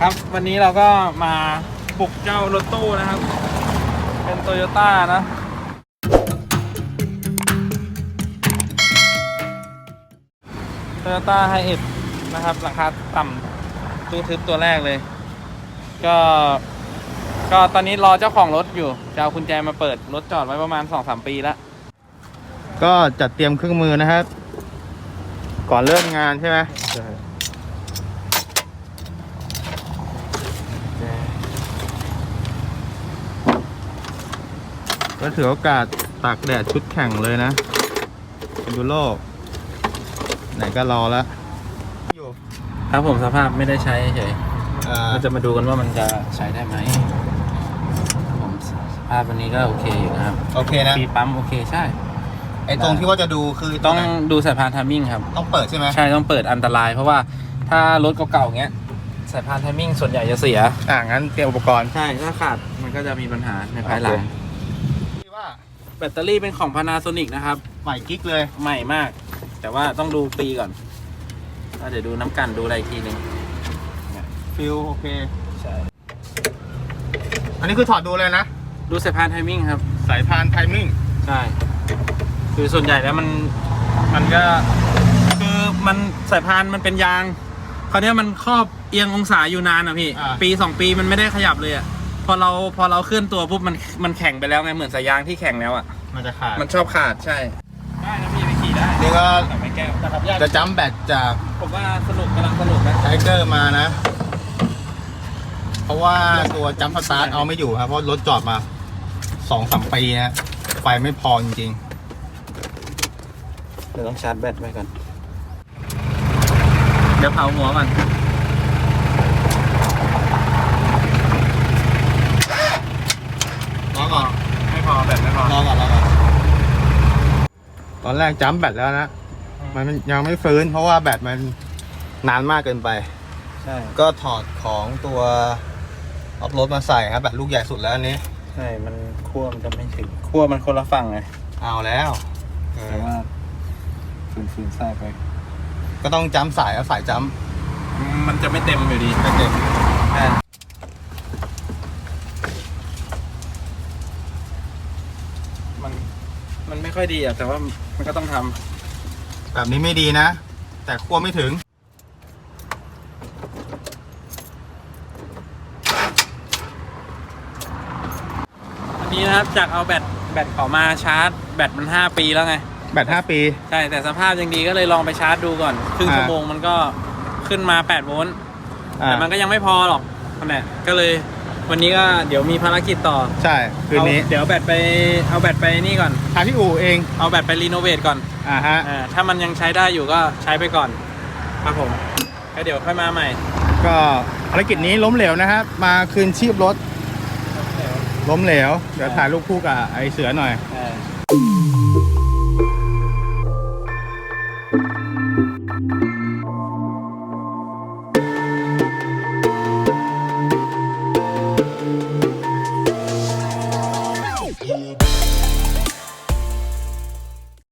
ครับวันนี้เราก็มาบุกเจ้ารถตู้นะครับ เป็นโตโยต้านะ โตโยต้าไฮเอ็ดนะครับราคาต่ำตู้ทึบตัวแรกเลย ก็ ก็ตอนนี้รอเจ้าของรถอยู่ จะเอากุญแจมาเปิด รถจอดไว้ประมาณ 2-3 ปีแล้ว ก็จัดเตรียมเครื่องมือนะครับ ก่อนเริ่มงานใช่ไหม ก็ถือโอกาสตากแดดชุดแข่งเลยนะดูโลก ไหนก็รอแล้วอยู่ครับผมสภาพไม่ได้ใช้เฉยอ่าเราจะมาดูกันว่ามันจะใช้ได้ไหมครับผมสภาพวันนี้ก็โอเคอยู่นะครับโอเคนะปีปั๊มโอเคใช่ไอตรงที่ว่าจะดูคือต้องไหนดูสายพานทามมิ่งครับ ต้องเปิดใช่ไหมใช่ต้องเปิดอันตราย เพราะว่าถ้ารถเก่าๆเงี้ยสายพานทามมิ่งส่วนใหญ่จะเสีย อ่างั้นเตรียมอุปกรณ์ใช่ถ้าขาดมันก็จะมีปัญหาในภายหลังที่ว่า แบตเตอรี่เป็นของ Panasonic นะครับ ใหม่กิ๊กเลย ใหม่มาก แต่ว่าต้องดูปีก่อนก็เดี๋ยวดูน้ำกันดูอะไรอีกทีหนึงฟิลโอเค ใช่ อันนี้คือถอดดูเลยนะ ดูสายพานทามมิ่งครับ สายพานไทมิ่ง ใช่ คือส่วนใหญ่แล้วมัน มันก็ คือมันสายพานมันเป็นยาง คราวเนี้ยมันครอบเอียงองศาอยู่นานอะพี่อ่าปีสองปีมันไม่ได้ขยับเลยอะ พอเราพอเราเคลื่อนตัวปุ๊บมันมันแข็งไปแล้วไงเหมือนสายยางที่แข็งแล้วอะ มันจะขาดมันชอบขาดใช่ ได้นะพี่ไปขี่ได้นี่ก็ แต่ไม่แก้วนะครับยากจะจัมป์แบตจากผมว่าสนุกกำลังสนุกนะไทเกอร์มานะ เพราะว่าตัวจัมป์สตาร์ทเอาไม่อยู่ครับ เพราะรถจอดมาสองสามปีนะไฟไม่พอจริงเดี๋ยวต้องชาร์จแบตไว้ก่อน เดี๋ยวเผาหัวก่อน ๆรอก่อน ไม่พอแบตไม่พอ รอก่อนรอก่อน ตอนแรกจัมป์แบตแล้วนะ มันยังไม่ฟื้น เพราะว่าแบตมันนานมากเกินไป ใช่ ก็ถอดของตัวออฟโรดมาใส่ครับแบตลูกใหญ่สุดแล้วอันนี้ ใช่ มันขั้วมันจะไม่ถึงขั้วมันคนละฝั่งไงเอาแล้วเออแต่ว่าฝืนฝืนใส่ไป ก็ต้องจัมป์สายครับสายจัมป์มันจะไม่เต็มอยู่ดีไม่เต็ม ใช่มัน มันไม่ ค่อยดีอะแต่ว่ามันก็ต้องทำแบบนี้ไม่ดีนะ แต่ขั้วไม่ถึง อันนี้นะครับจากเอาแบตแบตเขามาชาร์จ แบตมันห้าปีแล้วไง แบตห้าปี ใช่แต่สภาพยังดีก็เลยลองไปชาร์จดูก่อนครึ่งอ่า ชั่วโมงมันก็ขึ้นมา8โวลต์อ่าแต่มันก็ยังไม่พอหรอกนั่นแหละก็เลย วันนี้ก็เดี๋ยวมีภารกิจต่อใช่คืนนี้เดี๋ยวแบตไปเอาแบตไปนี่ก่อนหาพี่อู่เองเอาแบตไปรีโนเวทก่อนอ่าฮะถ้ามันยังใช้ได้อยู่ก็ใช้ไปก่อนครับผมก็เดี๋ยวค่อยมาใหม่ ก็ภารกิจนี้ล้มเหลวนะครับมาคืนชีพรถล้มเหลวเดี๋ยวถ่ายรูปคู่กับไอเสือหน่อย